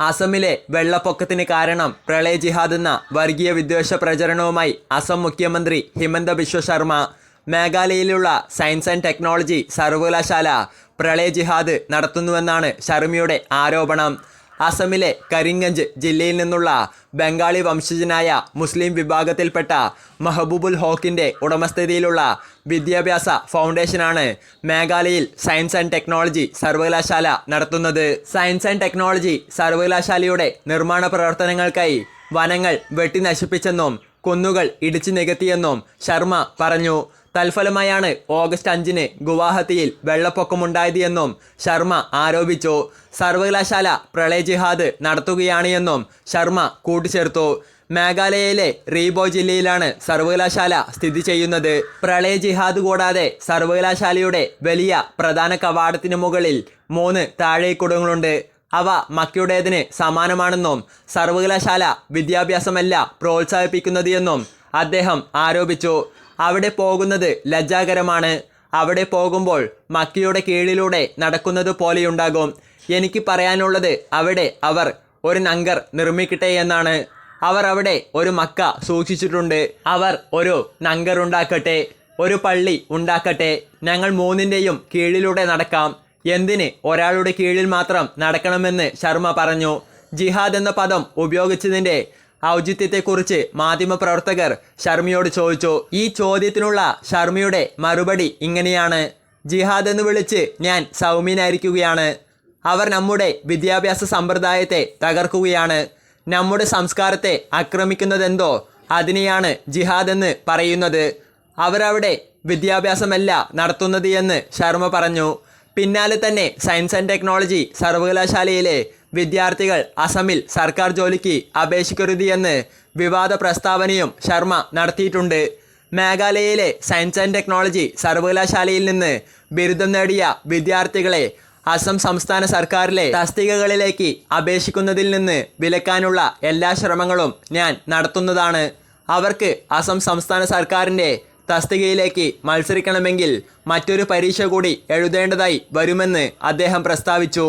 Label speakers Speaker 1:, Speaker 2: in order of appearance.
Speaker 1: അസമിലെ വെള്ളപ്പൊക്കത്തിന് കാരണം പ്രളയ ജിഹാദ് എന്ന വർഗീയ വിദ്വേഷ പ്രചരണവുമായി അസം മുഖ്യമന്ത്രി ഹിമന്ത ബിശ്വ ശർമ്മ മേഘാലയയിലുള്ള സയൻസ് ആൻഡ് ടെക്നോളജി സർവകലാശാല പ്രളയ ജിഹാദ് നടത്തുന്നുവെന്നാണ് ശർമ്മയുടെ ആരോപണം. അസമിലെ കരിംഗഞ്ച് ജില്ലയിൽ നിന്നുള്ള ബംഗാളി വംശജനായ മുസ്ലിം വിഭാഗത്തിൽപ്പെട്ട മെഹബൂബുൽ ഹോക്കിന്റെ ഉടമസ്ഥതയിലുള്ള വിദ്യാഭ്യാസ ഫൗണ്ടേഷനാണ് മേഘാലയയിൽ സയൻസ് ആൻഡ് ടെക്നോളജി സർവകലാശാല നടത്തുന്നത്. സയൻസ് ആൻഡ് ടെക്നോളജി സർവകലാശാലയുടെ നിർമ്മാണ പ്രവർത്തനങ്ങൾക്കായി വനങ്ങൾ വെട്ടി നശിപ്പിച്ചെന്നും കുന്നുകൾ ഇടിച്ചു നികത്തിയെന്നും ശർമ്മ പറഞ്ഞു. തൽഫലമായാണ് ഓഗസ്റ്റ് അഞ്ചിന് ഗുവാഹത്തിയിൽ വെള്ളപ്പൊക്കമുണ്ടായത് എന്നും ശർമ്മ ആരോപിച്ചു. സർവകലാശാല പ്രളയ ജിഹാദ് നടത്തുകയാണ് എന്നും ശർമ്മ കൂട്ടിച്ചേർത്തു. മേഘാലയയിലെ റീബോ ജില്ലയിലാണ് സർവകലാശാല സ്ഥിതി ചെയ്യുന്നത്. പ്രളയ ജിഹാദ് കൂടാതെ സർവകലാശാലയുടെ വലിയ പ്രധാന കവാടത്തിന് മുകളിൽ മൂന്ന് താഴേക്കുടങ്ങളുണ്ട്. അവ മക്കയുടേതിന് സമാനമാണെന്നും സർവകലാശാല വിദ്യാഭ്യാസമല്ല പ്രോത്സാഹിപ്പിക്കുന്നത് എന്നും അദ്ദേഹം ആരോപിച്ചു. അവിടെ പോകുന്നത് ലജ്ജാകരമാണ്. അവിടെ പോകുമ്പോൾ മക്കിയുടെ കീഴിലൂടെ നടക്കുന്നത് പോലെയുണ്ടാകും. എനിക്ക് പറയാനുള്ളത് അവിടെ അവർ ഒരു നങ്കർ നിർമ്മിക്കട്ടെ എന്നാണ്. അവർ അവിടെ ഒരു മക്ക സൂക്ഷിച്ചിട്ടുണ്ട്. അവർ ഒരു നങ്കർ ഉണ്ടാക്കട്ടെ ഒരു പള്ളി ഉണ്ടാക്കട്ടെ. ഞങ്ങൾ മൂന്നിന്റെയും കീഴിലൂടെ നടക്കാം. എന്തിന് ഒരാളുടെ കീഴിൽ മാത്രം നടക്കണമെന്ന് ശർമ്മ പറഞ്ഞു. ജിഹാദ് എന്ന പദം ഉപയോഗിച്ചതിന്റെ ഔചിത്യത്തെക്കുറിച്ച് മാധ്യമപ്രവർത്തകർ ശർമ്മയോട് ചോദിച്ചു ഈ ചോദ്യത്തിനുള്ള ശർമ്മയുടെ മറുപടി ഇങ്ങനെയാണ്. ജിഹാദ് എന്ന് വിളിച്ച് ഞാൻ സൗമ്യനായിരിക്കുകയാണ്. അവർ നമ്മുടെ വിദ്യാഭ്യാസ സമ്പ്രദായത്തെ തകർക്കുകയാണ്. നമ്മുടെ സംസ്കാരത്തെ ആക്രമിക്കുന്നതെന്തോ അതിനെയാണ് ജിഹാദ് എന്ന് പറയുന്നത്. അവരവിടെ വിദ്യാഭ്യാസമല്ല നടത്തുന്നത് എന്ന് ശർമ്മ പറഞ്ഞു. പിന്നാലെ തന്നെ സയൻസ് ആൻഡ് ടെക്നോളജി സർവകലാശാലയിലെ വിദ്യാർത്ഥികൾ അസമിൽ സർക്കാർ ജോലിക്ക് അപേക്ഷിക്കരുത് എന്ന് വിവാദ പ്രസ്താവനയും ശർമ്മ നടത്തിയിട്ടുണ്ട്. മേഘാലയയിലെ സയൻസ് ആൻഡ് ടെക്നോളജി സർവകലാശാലയിൽ നിന്ന് ബിരുദം നേടിയ വിദ്യാർത്ഥികളെ അസം സംസ്ഥാന സർക്കാരിലെ തസ്തികകളിലേക്ക് അപേക്ഷിക്കുന്നതിൽ നിന്ന് വിലക്കാനുള്ള എല്ലാ ശ്രമങ്ങളും ഞാൻ നടത്തുന്നതാണ്. അവർക്ക് അസം സംസ്ഥാന സർക്കാരിന്റെ തസ്തികയിലേക്ക് മത്സരിക്കണമെങ്കിൽ മറ്റൊരു പരീക്ഷ കൂടി എഴുതേണ്ടതായി വരുമെന്ന് അദ്ദേഹം പ്രസ്താവിച്ചു.